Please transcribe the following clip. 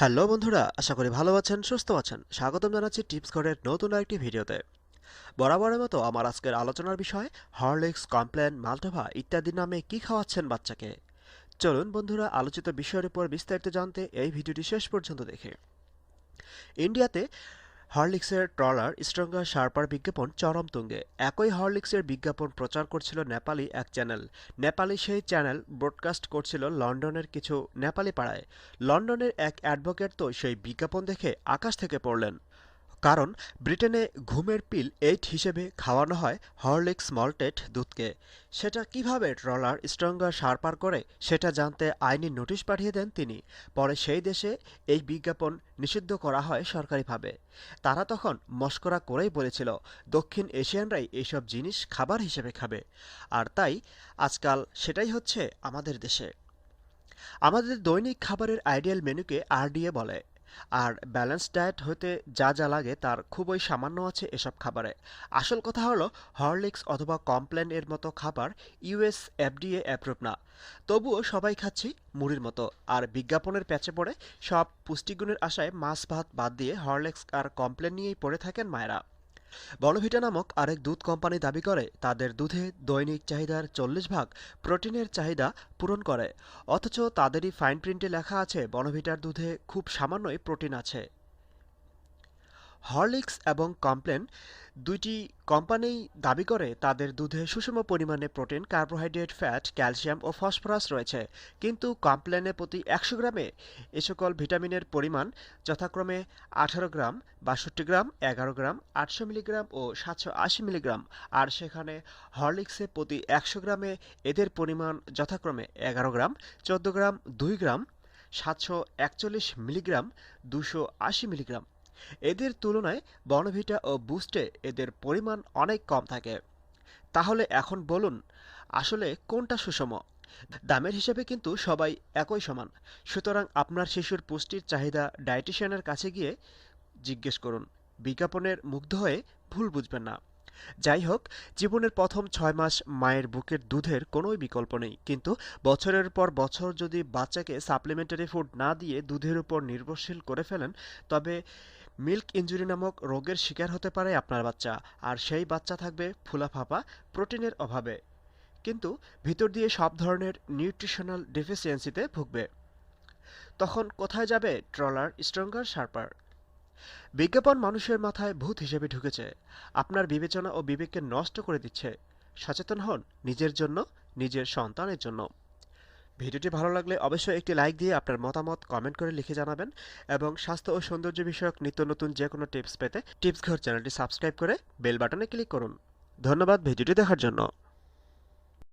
Hello বন্ধুরা, আশা করি ভালো আছেন, সুস্থ আছেন। স্বাগতম জানাচ্ছি টিপস ঘরের নতুন একটি ভিডিওতে। বরাবরের মতো আমার আজকের আলোচনার বিষয় হরলিক্স কমপ্লেন মালটোভা ইত্যাদি নামে কি খাওয়াচ্ছেন বাচ্চাকে? চলুন বন্ধুরা, আলোচিত বিষয়ের উপর বিস্তারিত জানতে এই ভিডিওটি শেষ পর্যন্ত দেখে। ইন্ডিয়াতে হরলিক্সের ট্রলার স্ট্রঙ্গার শার্পার বিজ্ঞাপন চরম তুঙ্গে একই হরলিক্সের বিজ্ঞাপন প্রচার করছিল নেপালি এক চ্যানেল। নেপালি সেই চ্যানেল ব্রডকাস্ট করছিল লন্ডনের কিছু নেপালি পাড়ায়। লন্ডনের এক অ্যাডভোকেট তো সেই বিজ্ঞাপন দেখে আকাশ থেকে পড়লেন। কারণ ব্রিটেনে ঘুমের পিল এইট হিসেবে খাওয়ানো হয় হরলিক্স মল্টেড দুধকে। সেটা কীভাবে ট্রলার স্ট্রঙ্গার সারপার করে সেটা জানতে আইনি নোটিশ পাঠিয়ে দেন তিনি। পরে সেই দেশে এই বিজ্ঞাপন নিষিদ্ধ করা হয় সরকারিভাবে। তারা তখন মস্করা করেই বলেছিল, দক্ষিণ এশিয়ানরাই এইসব জিনিস খাবার হিসেবে খাবে। আর তাই আজকাল সেটাই হচ্ছে আমাদের দেশে। আমাদের দৈনিক খাবারের আইডিয়াল মেনুকে আরডিএ বলে। আর ব্যালেন্স ডায়েট হতে যা যা লাগে তার খুবই সামান্য আছে এসব খাবারে। আসল কথা হলো হরলিক্স অথবা কমপ্ল্যান এর মতো খাবার ইউএস এফডিএ অ্যাপ্রুভ না। তবুও সবাই খাচ্ছি মুড়ির মতো। আর বিজ্ঞাপনের প্যাচে পড়ে সব পুষ্টিগুণের আশায় মাছ ভাত বাদ দিয়ে হরলিক্স আর কমপ্ল্যান নিয়েই পড়ে থাকেন মায়েরা। বনভিটা নামক আরেক দুধ কোম্পানি দাবি করে, তাদের দুধে দৈনিক চাহিদার চল্লিশ ভাগ প্রোটিনের চাহিদা পূরণ করে। অথচ তাদেরই ফাইন প্রিন্টে লেখা আছে বনভিটার দুধে খুব সামান্যই প্রোটিন আছে। হরলিক্স এবং কমপ্লেন দুইটি কোম্পানিই দাবি করে তাদের দুধে সুষম পরিমাণে প্রোটিন, কার্বোহাইড্রেট, ফ্যাট, ক্যালসিয়াম ও ফসফরাস রয়েছে। কিন্তু কমপ্লেনে প্রতি একশো গ্রামে এ সকল ভিটামিনের পরিমাণ যথাক্রমে আঠারো গ্রাম, বাষট্টি গ্রাম, এগারো গ্রাম, আটশো মিলিগ্রাম ও সাতশো আশি মিলিগ্রাম। আর সেখানে হরলিক্সে প্রতি একশো গ্রামে এদের পরিমাণ যথাক্রমে এগারো গ্রাম, চোদ্দ গ্রাম, দুই গ্রাম, সাতশো একচল্লিশ মিলিগ্রাম, দুশো আশি মিলিগ্রাম। এদের তুলনায় বনভিটা ও বুস্টে এদের পরিমাণ অনেক কম থাকে। তাহলে এখন বলুন, আসলে কোনটা সুষম? দামের হিসেবে কিন্তু সবাই একই সমান। সুতরাং আপনার শিশুর পুষ্টির চাহিদা ডায়েটিশিয়ানের কাছে গিয়ে জিজ্ঞেস করুন। বিজ্ঞাপনের মুগ্ধ হয়ে ভুল বুঝবেন না। যাই হোক, জীবনের প্রথম ছয় মাস মায়ের বুকের দুধের কোনোই বিকল্প নেই। কিন্তু বছরের পর বছর যদি বাচ্চাকে সাপ্লিমেন্টারি ফুড না দিয়ে দুধের উপর নির্ভরশীল করে ফেলেন, তবে মিল্ক ইঞ্জুরি নামক রোগের শিকার হতে পারে আপনার বাচ্চা, আর সেই বাচ্চা থাকবে ফুলাফাপা, প্রোটিনের অভাবে। কিন্তু ভিতর দিয়ে সব ধরনের নিউট্রিশনাল ডেফিসিয়েন্সিতে ভুগবে। তখন কোথায় যাবে ট্রলার, স্ট্রঙ্গার, শার্পার? বিজ্ঞাপন মানুষের মাথায় ভূত হিসেবে ঢুকেছে। আপনার বিবেচনা ও বিবেককে নষ্ট করে দিচ্ছে। সচেতন হন নিজের জন্য, নিজের সন্তানের জন্য। ভিডিওটি ভালো লাগলে অবশ্যই একটি লাইক দিয়ে আপনার মতামত কমেন্ট করে লিখে জানাবেন এবং স্বাস্থ্য ও সৌন্দর্য বিষয়ক নিত্য নতুন যে কোনো টিপস পেতে টিপস ঘর চ্যানেলটি সাবস্ক্রাইব করে বেল বাটনে ক্লিক করুন। ধন্যবাদ ভিডিওটি দেখার জন্য।